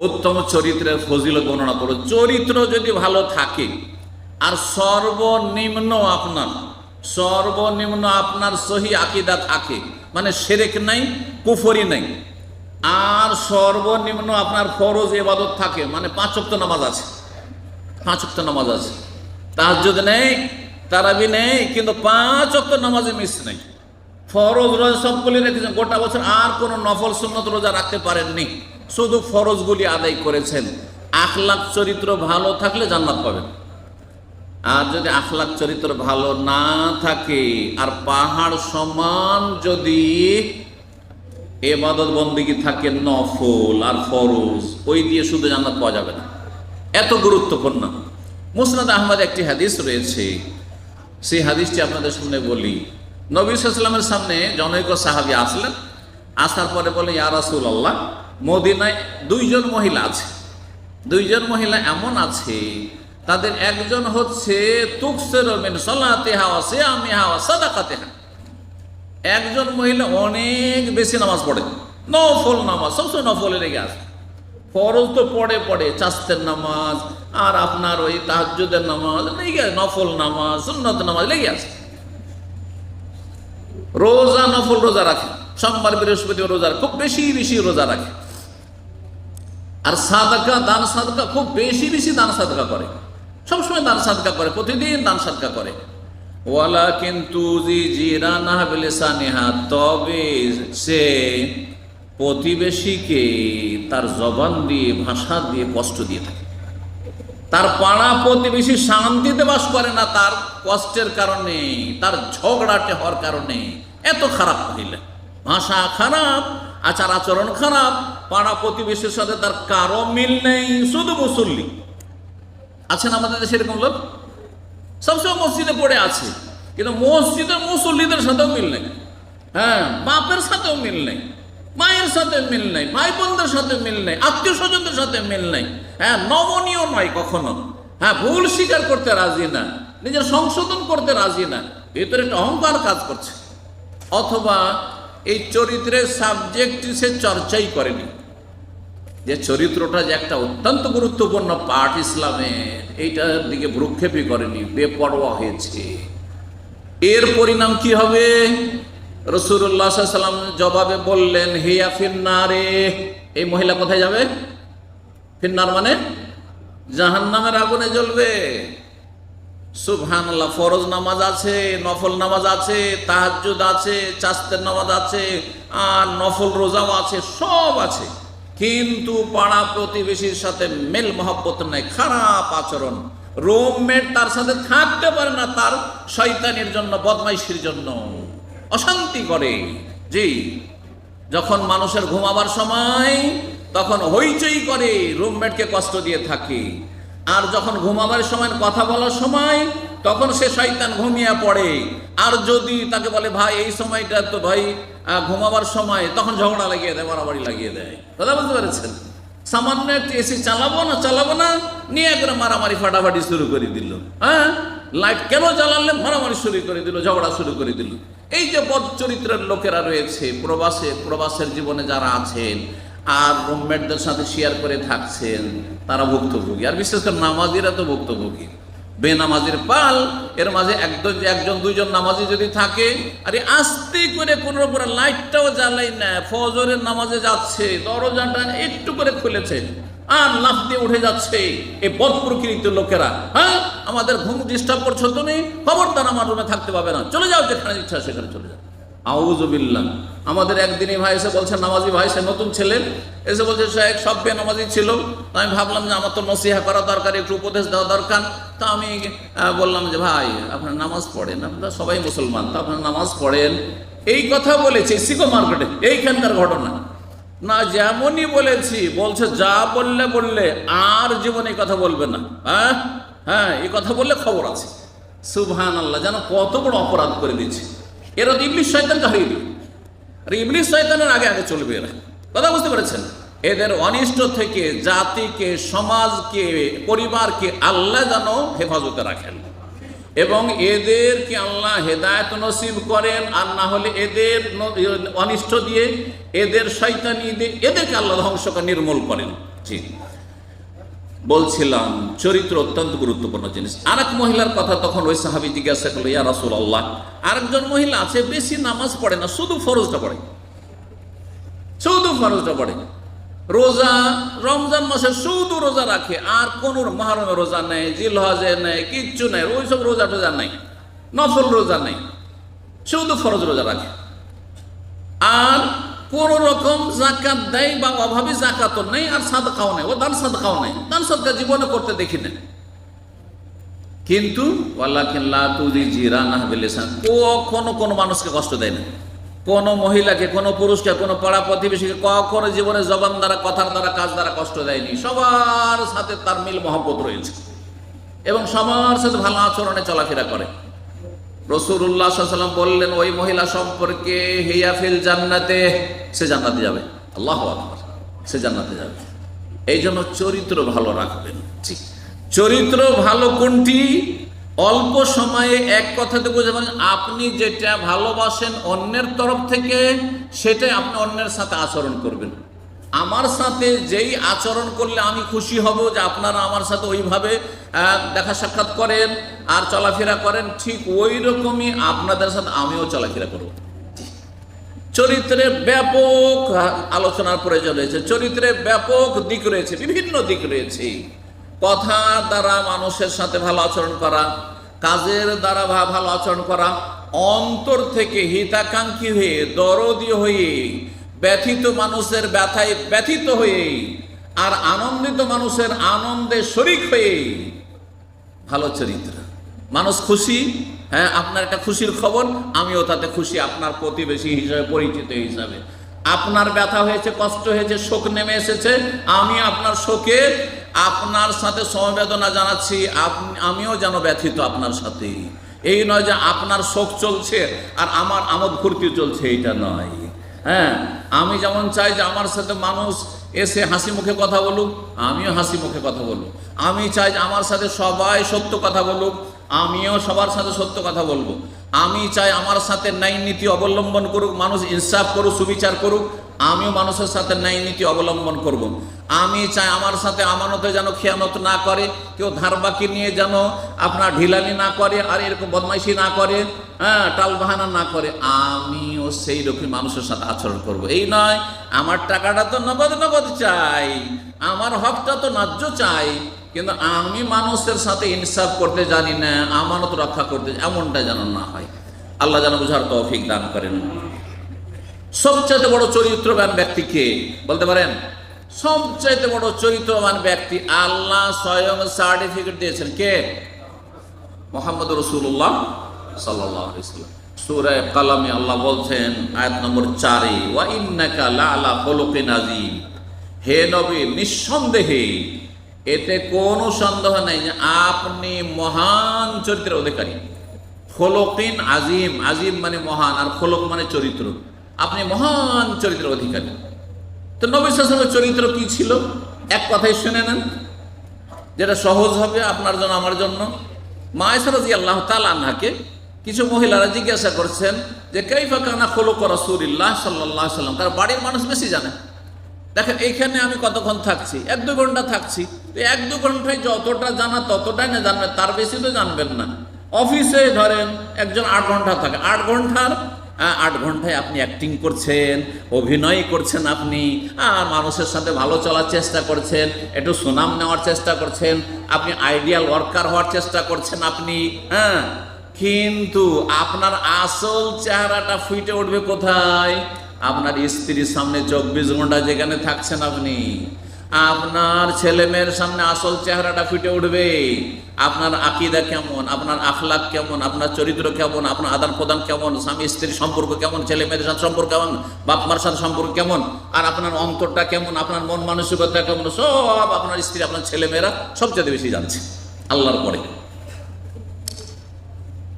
উত্তম চরিত্রের ফজিল বর্ণনা করো। চরিত্র যদি ভালো থাকে, আর সর্বনিম্ন আপনার সর্বনিম্ন আপনার সহি আকিদা থাকে মানে সেরেক নাই, কুফরি নাই, আর সর্বনিম্ন আপনার ফরজ এবাদত থাকে মানে পাঁচ ওয়াক্ত নামাজ আছে, পাঁচ ওয়াক্ত নামাজ আছে। তাহাজ্জুদ নেই, তারাবি নেই, কিন্তু পাঁচ নামাজে মিস নেই। ফরজ রোজা সবগুলি রেখেছেন, গোটা বছর আর কোনো নফল সুন্নত রোজা রাখতে পারেননি। শুধু ফরজগুলি আদায় করেছেন। আখলাক চরিত্র ভালো থাকলে জান্নাত পাবেন। আর যদি আখলাক চরিত্র ভালো না থাকে, আর পাহাড় সমান যদি এবাদত বন্দিগি থাকে নফল আর ফরজ, ওই দিয়ে শুধু জান্নাত পাওয়া যাবে না। এত গুরুত্বপূর্ণ। মুসনাদ আহমদ একটি হাদিস রয়েছে। সেই হাদিসটি আপনাদের সামনে বলি। নবী সাল্লামের সামনে জনৈক সাহাবি আসলেন, আসার পরে বলে, ইয়া রাসূল আল্লাহ মদিনায় দুইজন মহিলা আছে। দুইজন মহিলা এমন আছে, তাদের একজন হচ্ছে আমি একজন মহিলা অনেক বেশি নামাজ পড়ে। নফল নামাজ, সবসময় নফলে লেগে আছে ফরজ তো পড়ে পড়ে, চাস্তের নামাজ, আর আপনার ওই তাহাজ্জুদের নামাজ, লেগে আছে নফল নামাজ, সুন্নত নামাজ, লেগে আছে রোজা, নফল রোজা রাখে। সোমবার বৃহস্পতিবার রোজা খুব বেশি বেশি রোজা রাখে। আর সাদকা, দান সাদকা, খুব বেশি বেশি দান সাদকা করে। সবসময় দান সাদকা করে, প্রতিদিন দান সাদকা করে। ওয়ালা কিন্তু বিলেসানিহা তবে সে প্রতিবেশীকে তার জবান দিয়ে, ভাষা দিয়ে কষ্ট দিয়ে থাকে। তার পাড়া প্রতিবেশী শান্তিতে বাস করে না তার কষ্টের কারণে, তার ঝগড়াটে হওয়ার কারণে। এত খারাপ মহিলা। ভাষা খারাপ, আচার আচরণ খারাপ পাড়া প্রতিবেশীর সাথে তার কারও মিল নেই, শুধু মুসল্লি। আছেন আমাদের দেশে এরকম লোক? সবসময় মসজিদে পড়ে আছে, কিন্তু মসজিদের মুসল্লিদের সাথেও মিল নেই। হ্যাঁ বাপের সাথেও মিল নেই, মায়ের সাথে মিল নেই ভাই বোনদের সাথে মিল নেই আত্মীয় স্বজনদের সাথে মিল নেই। হ্যাঁ নমনীয় নয় কখনো। হ্যাঁ ভুল স্বীকার করতে রাজি না, নিজের সংশোধন করতে রাজি না, ভেতরে একটা অহংকার কাজ করছে। অথবা এই চরিত্রের সাবজেক্ট সে চর্চাই করেনি। যে চরিত্রটা যে একটা অত্যন্ত গুরুত্বপূর্ণ পাঠ ইসলামের, এইটার দিকে ভ্রুক্ষেপই করেনি, বেপরোয়া হয়েছে। এর পরিণাম কি হবে? সাল্লাম জবাবে বললেন, হেয়া ফিন্নারে। এই মহিলা কোথায় যাবে? ফিন্নার মানে জাহান নামের আগুনে জ্বলবে। সুবহান আল্লাহ ফরজ নামাজ আছে, নফল নামাজ আছে, তাহাজ্জুদ আছে, চাস্তের নামাজ আছে, আর নফল রোজাও আছে, সব আছে। কিন্তু পাড়া প্রতিবেশীর সাথে মেল মহব্বত নাই, খারাপ আচরণ। রুমমেট তার সাথে থাকতে পারে না, তার শয়তানের জন্য, বদমাইশির জন্য। অশান্তি করে। জি, যখন মানুষের ঘুমাবার সময়, তখন হইচই করে, রুমমেটকে কষ্ট দিয়ে থাকে। আর যখন ঘুমাবার সময়, কথা বলার সময়, তখন সে শয়তান ঘুমিয়ে পড়ে। আর যদি তাকে বলে, ভাই, এই সময়টা তো ভাই ঘুমাবার সময়, তখন ঝগড়া লাগিয়ে দেয় মারামারি লাগিয়ে দেয়। কথা বলতে পেরেছেন? সামান্য একটু এসি চালাবো না চালাবো না, নিয়ে করে মারামারি ফাটাফাটি শুরু করে দিল। হ্যাঁ? লাইট কেন জ্বালালে? মারামারি শুরু করে দিল, ঝগড়া শুরু করে দিল। এই যে বদ চরিত্রের লোকেরা রয়েছে, প্রবাসে, প্রবাসের জীবনে যারা আছেন আর রুমমেটদের সাথে শেয়ার করে থাকছেন, তারা ভুক্তভোগী। আর বিশেষ করে নামাজিরা তো ভুক্তভোগী। বেনামাজির পাল, এর মাঝে একজন একজন, দুইজন নামাজি যদি থাকে, আরে আস্তে করে কোন উপরে লাইটটাও জ্বালাই না ফজরের নামাজে যাচ্ছে, দরজাটা একটু করে খুলেছে, আর লাফ দিয়ে উঠে যাচ্ছে এই বদ প্রকৃতির লোকেরা। হ্যাঁ আমাদের ঘুম ডিস্টার্ব করছ তুমি, খবরদার আমার রুমে থাকতে পাবে না। চলে যাও যেখানে ইচ্ছা সেখানে চলে যাও। আউজবিল্লাহ আমাদের একদিনই ভাই এসে বলছে, নামাজি ভাই, সে নতুন ছেলে। এসে বলছে শেখ সব নামাজি ছিল। আমি ভাবলাম যে আমার তো নসিহা করা দরকার, একটু উপদেশ দেওয়া দরকার। তা আমি বললাম যে, ভাই, আপনার নামাজ পড়েন, আপনারা সবাই মুসলমান, তা আপনার নামাজ পড়েন। এই কথা বলেছি সিকো মার্কেটে, এইখানকার ঘটনা। না, যেমনই বলেছি, বলছে, যা বললে বললে, আর জীবনে কথা বলবে না। হ্যাঁ হ্যাঁ এই কথা বললে খবর আছে। সুবহান আল্লাহ যেন কত বড় অপরাধ করে দিচ্ছে এরা তো ইংলিশ শয়তানকে হারিয়ে দিবে। আর ইংলিশ শয়তানের আগে আগে চলবে এরা। কথা বুঝতে পেরেছেন? এদের অনিষ্ট থেকে জাতিকে, সমাজকে, পরিবারকে আল্লাহ যেন হেফাজতে রাখেন। এবং এদেরকে আল্লাহ হেদায়ত নসিব করেন, আর না হলে এদের অনিষ্ট দিয়ে, এদের শৈতানি দিয়ে এদেরকে আল্লাহ ধ্বংসকে নির্মূল করেন। জি। বলছিলাম, চরিত্র অত্যন্ত গুরুত্বপূর্ণ জিনিস। আর এক মহিলার কথা তখন ওই সাহাবি জিজ্ঞাসা করল, ইয়া রাসুল আল্লাহ আরেকজন মহিলা আছে, বেশি নামাজ পড়ে না, শুধু ফরজটা পড়ে। শুধু ফরজটা পড়ে। রোজা, রমজান মাসে শুধু রোজা রাখে, আর কোন মহারমে রোজা নেই, জিলহজে নেই, কিচ্ছু নেই ওই সব রোজা টোজা নেই, নফল রোজা নেই, শুধু ফরজ রোজা রাখে। আর কোন রকম জাকাত দেয় বা অভাবে জাকাতও নেই আর সাদকাও নেই। ও দান সাদকাও নেই। দান সাদকা জীবনে করতে দেখি না। কিন্তু কখনো কোনো মানুষকে কষ্ট দেয় না। কোনো মহিলাকে, কোনো পুরুষকে, কোনো পাড়া প্রতিবেশীকে কখনো জীবনে জবান দ্বারা, কথার দ্বারা, কাজ দ্বারা কষ্ট দেয়নি। সবার সাথে তার মিল মহব্বত রয়েছে। এবং সবার সাথে ভালো আচরণে চলাফেরা করে। রসুল্লাহ সাল্লাম বললেন, ওই মহিলা সম্পর্কে হিয়াফিল জান্নাতে, সে জান্নাতে যাবে। আল্লাহ আকবার, সে জান্নাতে যাবে। এই জন্য চরিত্র ভালো রাখবেন। ঠিক চরিত্র ভালো কোনটি? অল্প সময়ে এক কথাতে বুঝে মানে আপনি যেটা ভালোবাসেন অন্যের তরফ থেকে, সেটাই আপনি অন্যের সাথে আচরণ করবেন। আমার সাথে যেই আচরণ করলে আমি খুশি হব যে আপনারা আমার সাথে ওইভাবে দেখা সাক্ষাৎ করেন আর চলাফেরা করেন, ঠিক ওই রকমই আপনাদের সাথে আমিও চলাফেরা করব। চরিত্রের ব্যাপক আলোচনার প্রয়োজন রয়েছে, চরিত্রে ব্যাপক দিক রয়েছে, বিভিন্ন দিক রয়েছে। কথার দ্বারা মানুষের সাথে ভালো আচরণ করা, কাজের দ্বারা ভালো আচরণ করা, অন্তর থেকে হিতাকাঙ্ক্ষী হয়ে, দরদি হয়ে ব্যথিত মানুষের ব্যথায় ব্যথিত হয়ে আর আনন্দিত মানুষের আনন্দে শরিক হয়ে। ভালো চরিত্র। মানুষ খুশি? হ্যাঁ আপনার একটা খুশির খবর, আমিও তাতে খুশি, আপনার প্রতিবেশী হিসাবে, পরিচিত হিসাবে। আপনার ব্যথা হয়েছে, কষ্ট হয়েছে, শোক নেমে এসেছে, আমি আপনার শোকে আপনার সাথে সমবেদনা জানাচ্ছি আমিও যেন ব্যথিত আপনার সাথে। এই নয় যে আপনার শোক চলছে আর আমার আমোদ ফুর্তি চলছে, এইটা নয়। হ্যাঁ আমি যেমন চাই যে আমার সাথে মানুষ এসে হাসি মুখে কথা বলুক, আমিও হাসি মুখে কথা বলুক। আমি চাই যে আমার সাথে সবাই সত্য কথা বলুক আমিও সবার সাথে সত্য কথা বলব আমি চাই আমার সাথে ন্যায় নীতি অবলম্বন করুক, মানুষ ইনসাফ করুক, সুবিচার করুক, আমিও মানুষের সাথে ন্যায় নীতি অবলম্বন করব। আমি চাই আমার সাথে আমানতে যেন খেয়ানত না করে, কেউ ধার বাকি নিয়ে যেন আপনার ঢিলামি না করে, আর এরকম বদমাইশি না করে হ্যাঁ টাল বাহানা না করে, আমিও সেই রকম মানুষের সাথে আচরণ করব। এই নয়, আমার টাকাটা তো নগদ নগদ চাই, আমার হকটা তো ন্যায্য চাই কিন্তু আমি মানুষের সাথে ইনসাফ করতে জানি না, আমানত রক্ষা করতে এমনটা যেন না হয়। আল্লাহ যেন বুঝার তৌফিক দান করেন। সবচাইতে বড় চরিত্রবান ব্যক্তি কে? বলতে পারেন? সবচাইতে বড় চরিত্রবান ব্যক্তি আল্লাহ স্বয়ং সার্টিফিকেট দিয়েছেন কে? মোহাম্মদ রসুল্লাহ সাল্লাহ সুরায় কালামে আল্লাহ বলছেন, আয়াত নম্বর চারে, ওয়া ইন্নাকা লালা খলকিন আজিম হে নবী, নিঃসন্দেহে এতে কোনো সন্দেহ নেই যে আপনি মহান চরিত্রের অধিকারী। খোলকিন আজিম আজিম মানে মহান আর খোলক মানে চরিত্র। আপনি মহান চরিত্রের অধিকারী। তো নবী সাসমের চরিত্র কি ছিল? এক কথাই শুনে নেন। যেটা সহজ হবে আপনার জন্য, আমার জন্য। মায়েসারাজি আল্লাহ তাল আনহাকে কিছু মহিলারা জিজ্ঞাসা করছেন যে, কেইফা কানা খোলক রসুল্লাহ সাল্লাহ সাল্লাম তার বাড়ির মানুষ বেশি জানে। দেখেন, এইখানে আমি কতক্ষণ থাকছি? এক দু ঘণ্টা থাকছি। এক দু ঘন্টায় যতটা জানা ততটাই না জানবেন তার বেশি তো জানবেন না। অফিসে ধরেন একজন আট ঘণ্টা থাকে। আট ঘণ্টার আট ঘন্টায় আপনি অ্যাক্টিং করছেন, অভিনয় করছেন আপনি আর মানুষের সাথে ভালো চলার চেষ্টা করছেন, একটু সুনাম নেওয়ার চেষ্টা করছেন, আপনি আইডিয়াল ওয়ার্কার হওয়ার চেষ্টা করছেন আপনি হ্যাঁ? কিন্তু আপনার আসল চেহারাটা ফুটে উঠবে কোথায়? আপনার স্ত্রীর সামনে চব্বিশ ঘণ্টা যেখানে থাকছেন আপনি, আপনার ছেলে মেয়ের সামনে আসল চেহারাটা ফুটে উঠবে। আপনার আকিদা কেমন? আপনার আখলাক কেমন? আপনার চরিত্র কেমন? আপনার আদান প্রদান কেমন? স্বামী স্ত্রীর সম্পর্ক কেমন? ছেলে মেয়েদের সাথে সম্পর্ক কেমন? বাপ মার সাথে সম্পর্ক কেমন? আর আপনার অন্তরটা কেমন? আপনার মন মানসিকতা কেমন? সব আপনার স্ত্রী, আপনার ছেলে মেয়েরা সবচেয়ে বেশি জানছে, আল্লাহর পরে।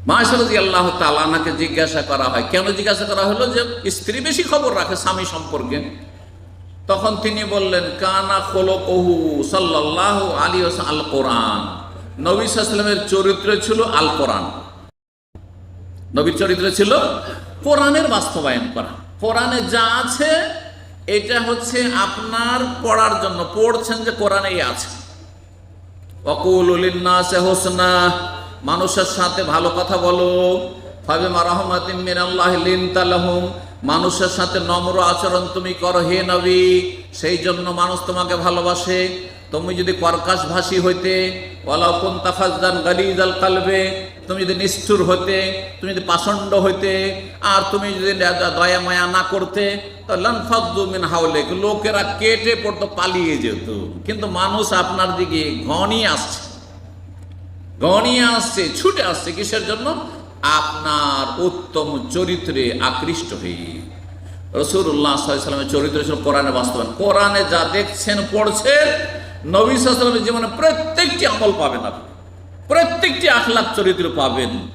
মাসারদি আল্লাহ তালানাকে জিজ্ঞাসা করা হয়। কেন জিজ্ঞাসা করা হলো যে, স্ত্রী বেশি খবর রাখে স্বামী সম্পর্কে? তখন তিনি বললেন, কানা খোলো কহু সাল্লাহ আলী আল কোরআন নবী সাল্লামের চরিত্র ছিল আল কোরআন নবীর চরিত্র ছিল কোরআনের বাস্তবায়ন করা। কোরআনে যা আছে, এটা হচ্ছে আপনার পড়ার জন্য। পড়ছেন যে কোরআনেই আছে। অকুল হোসনা। মানুষের সাথে ভালো কথা বলো। ফাবে মারহমাতিম মিনাল্লাহ লিনতালাহুম মানুষের সাথে নম্র আচরণ তুমি করো হে নবী, সেই জন্য মানুষ তোমাকে ভালোবাসে। তুমি যদি কর্কাশ ভাষী হইতে, ওয়ালাউ কুনতা ফাজ্জান গালিজাল কালবে, তুমি যদি নিষ্ঠুর হইতে, তুমি যদি পাষণ্ড হইতে, আর তুমি যদি দয়া মায়া না করতে, তো লনফাদ্দু মিন হাওলেক, লোকেরা কেটে পড়তো পালিয়ে যেত। কিন্তু মানুষ আপনার দিকে ঘনিয়ে আসছে। গনিয়ে আসছে, ছুটে আসছে কিসের জন্য? আপনার উত্তম চরিত্রে আকৃষ্ট হয়ে। রসুল্লাহ সাল্লামের চরিত্র ছিল কোরআনে বাস্তবায়ন। কোরআনে যা দেখছেন, পড়ছেন, নবী সাল্লামের জীবনে প্রত্যেকটি আমল পাবেন আপনি। প্রত্যেকটি আখলাখ চরিত্র পাবেন।